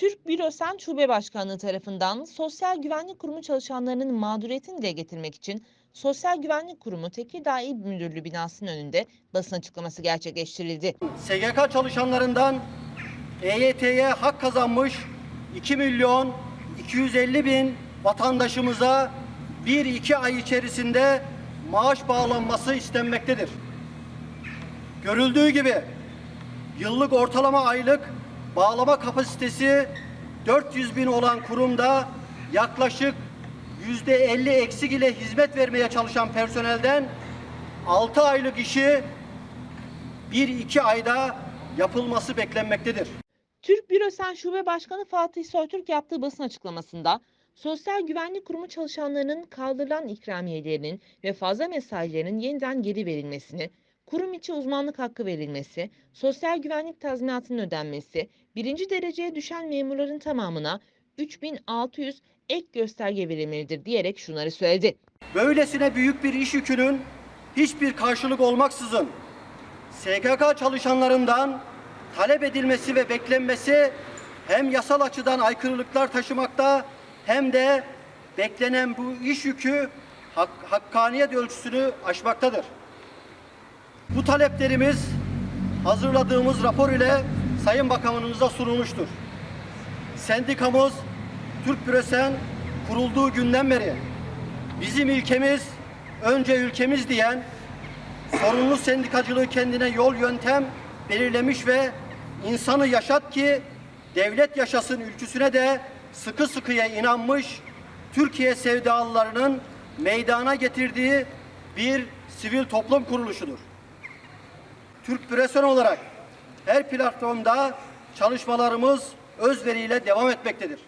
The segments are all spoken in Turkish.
Türk Bürosen Şube Başkanlığı tarafından Sosyal Güvenlik Kurumu çalışanlarının mağduriyetini dile getirmek için Sosyal Güvenlik Kurumu Tekirdağ İl Müdürlüğü binasının önünde basın açıklaması gerçekleştirildi. SGK çalışanlarından EYT'ye hak kazanmış 2 milyon 250 bin vatandaşımıza 1-2 ay içerisinde maaş bağlanması istenmektedir. Görüldüğü gibi yıllık ortalama aylık bağlama kapasitesi 400 bin olan kurumda yaklaşık yüzde 50 eksik ile hizmet vermeye çalışan personelden 6 aylık işi bir iki ayda yapılması beklenmektedir. Türk Bürosen Şube Başkanı Fatih Soytürk yaptığı basın açıklamasında Sosyal Güvenlik Kurumu çalışanlarının kaldırılan ikramiyelerinin ve fazla mesailerinin yeniden geri verilmesini, kurum içi uzmanlık hakkı verilmesi, sosyal güvenlik tazminatının ödenmesi, birinci dereceye düşen memurların tamamına 3600 ek gösterge verilmelidir diyerek şunları söyledi. Böylesine büyük bir iş yükünün hiçbir karşılık olmaksızın SGK çalışanlarından talep edilmesi ve beklenmesi hem yasal açıdan aykırılıklar taşımakta hem de beklenen bu iş yükü hak, hakkaniyet ölçüsünü aşmaktadır. Bu taleplerimiz hazırladığımız rapor ile Sayın Bakanımıza sunulmuştur. Sendikamız Türk Büresen kurulduğu günden beri bizim ilkemiz önce ülkemiz diyen sorumlu sendikacılığı kendine yol yöntem belirlemiş ve insanı yaşat ki devlet yaşasın ülküsüne de sıkı sıkıya inanmış Türkiye sevdalılarının meydana getirdiği bir sivil toplum kuruluşudur. Türk Büreson olarak her platformda çalışmalarımız özveriyle devam etmektedir.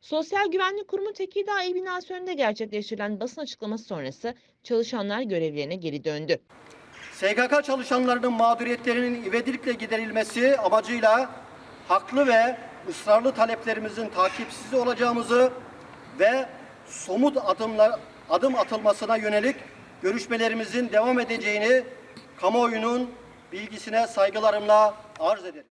Sosyal Güvenlik Kurumu Tekirdağ İl binası önünde gerçekleştirilen basın açıklaması sonrası çalışanlar görevlerine geri döndü. SGK çalışanlarının mağduriyetlerinin ivedilikle giderilmesi amacıyla haklı ve ısrarlı taleplerimizin takipsiz olacağımızı ve somut adımlar adım atılmasına yönelik görüşmelerimizin devam edeceğini kamuoyunun bilgisine saygılarımla arz ederim.